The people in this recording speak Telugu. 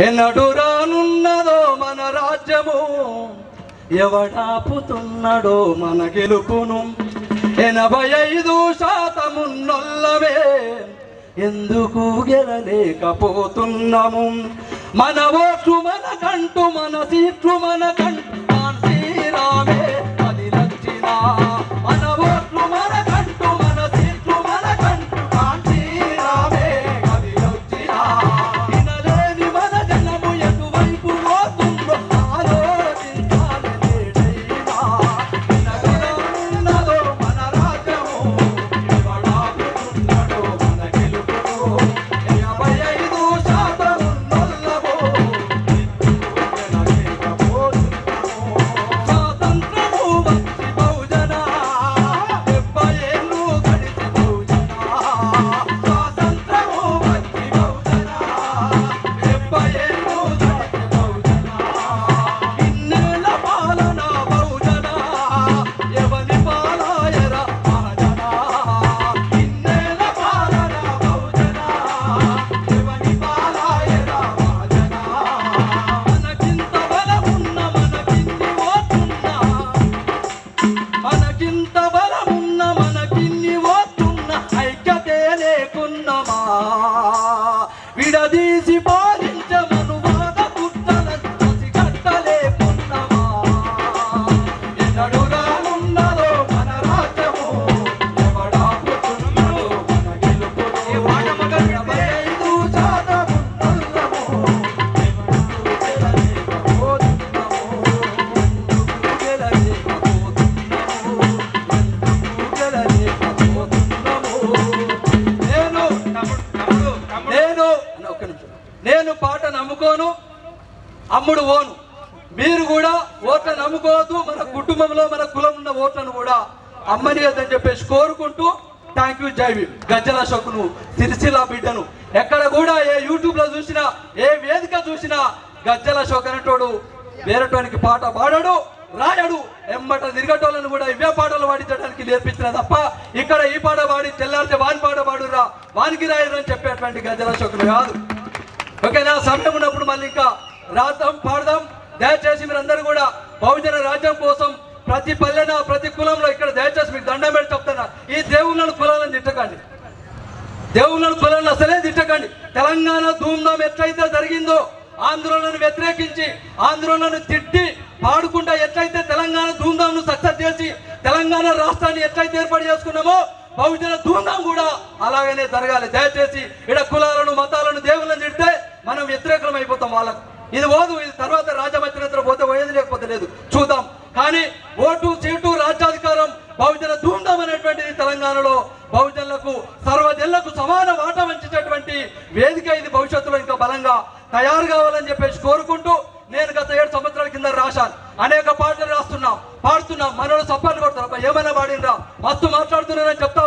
ఎన్నడు రానున్నదో మన రాజ్యము? ఎవడాపుతున్నాడో మన గెలుపును? ఎనభై ఐదు శాతమున్నొల్లమే ఎందుకు గెలలేకపోతున్నాము? మన ఓట్లు మనకంటూ మన సీట్లు మనకంటూ నేను ఒక్క నిమిషం. నేను పాట నమ్ముకోను అమ్ముడు ఓను. మీరు కూడా ఓట్ల నమ్ముకోవద్దు మన కుటుంబంలో మన కులం ఉన్న ఓట్లను కూడా అమ్మనియద్దని చెప్పేసి కోరుకుంటూ థ్యాంక్ యూ జై గజ్జల అశోకును సిరిసిల్ల బిడ్డను. ఎక్కడ కూడా ఏ యూట్యూబ్లో చూసినా ఏ వేదిక చూసినా గజ్జల షోక్ అనేటోడు వేరేటోనికి పాట పాడాడు రాయడు. ఎమ్మట తిరగటోళ్ళను కూడా ఇవే పాటలు పాడించడానికి నేర్పించిన తప్ప ఇక్కడ ఈ పాట పాడి తెల్లారితే వాని పాట పాడి. వానికి రాయరు అని చెప్పేటువంటి గజ్జల అశోకులు కాదు. ఓకేనా? సమయం ఉన్నప్పుడు మళ్ళీ ఇంకా రాద్దాం పాడదాం. దయచేసి మీరందరూ కూడా బహుజన రాజ్యం కోసం ప్రతి పల్లెన ప్రతి కులంలో ఇక్కడ దయచేసి మీకు దండం పెట్టి చెప్తున్నా. ఈ దేవుళ్ళను కులాలను తిట్టకండి. దేవుళ్ళను కులాలను అసలే తిట్టకండి. తెలంగాణ ధూమ్ధాం ఎట్లయితే జరిగిందో ఆందోళనను వ్యతిరేకించి ఆందోళనను తిట్టి పాడుకుంటా ఎట్లయితే తెలంగాణ ధూమ్ధాంను సక్సెస్ చేసి తెలంగాణ రాష్ట్రాన్ని ఎట్లయితే ఏర్పాటు చేసుకున్నామో బహుజన ధూమ్ధాం కూడా అలాగనే జరగాలి. దయచేసి ఇక్కడ కులాలను మతాలను దేవుళ్ళని తిడితే మనం వ్యతిరేకం అయిపోతాం వాళ్ళకు. ఇది ఓదు ఇది తర్వాత రాజమైత్రి పోతే పోయేది లేకపోతే లేదు. చూద్దాం. కానీ ఓటు సీటు రాజ్యాధికారం బహుజన ధూమ్ధాం అనేటువంటిది తెలంగాణలో బహుజనులకు సర్వజనులకు సమాన వాటా వంచేటటువంటి వేదిక ఇది భవిష్యత్తులో ఇంకా బలంగా తయారు కావాలని చెప్పేసి కోరుకుంటూ నేను గత ఏడు సంవత్సరాల కింద రాశాను. అనేక పాటలు రాస్తున్నాం పాడుతున్నాం మనలో సప్పట్లు కొడుతున్నాం ఏమైనా పాడినరా మస్తు మాట్లాడుతున్నారని చెప్తాను